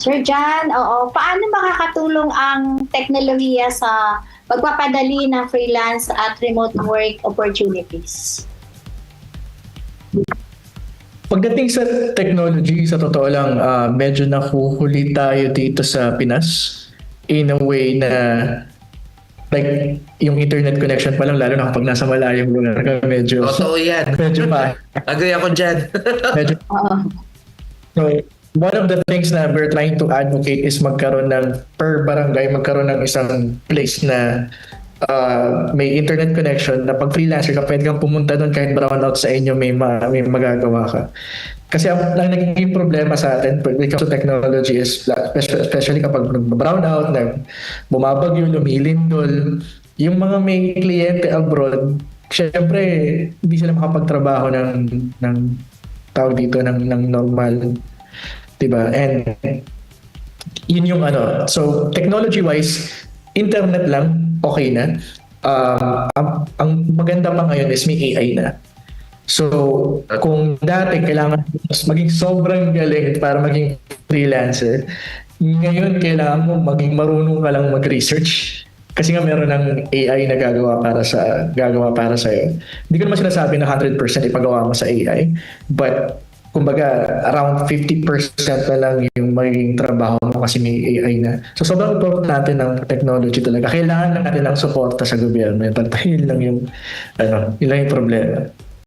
Sir John, oo, paano makakatulong ang teknolohiya sa pagpapadali ng freelance at remote work opportunities? Pagdating sa technology, sa totoo lang, ah, medyo nahuhuli tayo dito sa Pinas in a way na like yung internet connection pa lang lalo na kapag nasa malayong lugar ka medyo Totoo yan. medyo pa Agree ako dyan. medyo Oo. So, one of the things na we're trying to advocate is magkaroon ng per barangay, magkaroon ng isang place na uh, may internet connection na pag freelancer ka, pwede kang pumunta doon kahit brownout sa inyo, may, ma- may magagawa ka. Kasi ang, ang naging problema sa atin when it comes to technology is especially, kapag brownout, na bumabagyo, lumilindol, yung mga may kliyente abroad, syempre, hindi sila makapagtrabaho ng, ng tawag dito ng, ng normal 'di ba? And yun yung ano. So technology wise, internet lang okay na. Um, ang, ang maganda pa ngayon is may AI na. So, kung dati kailangan maging sobrang galing para maging freelancer, ngayon kailangan mo maging marunong ka lang mag-research. Kasi nga meron ng AI na gagawa para sa gagawa para sa iyo. Hindi ko naman sinasabi na 100% ipagawa mo sa AI, but kumbaga around 50% na lang yung magiging trabaho mo kasi may AI na. So sobrang importante ng technology talaga. Kailangan lang natin ng suporta sa gobyerno. Yun lang yung ano, yun lang yung problema.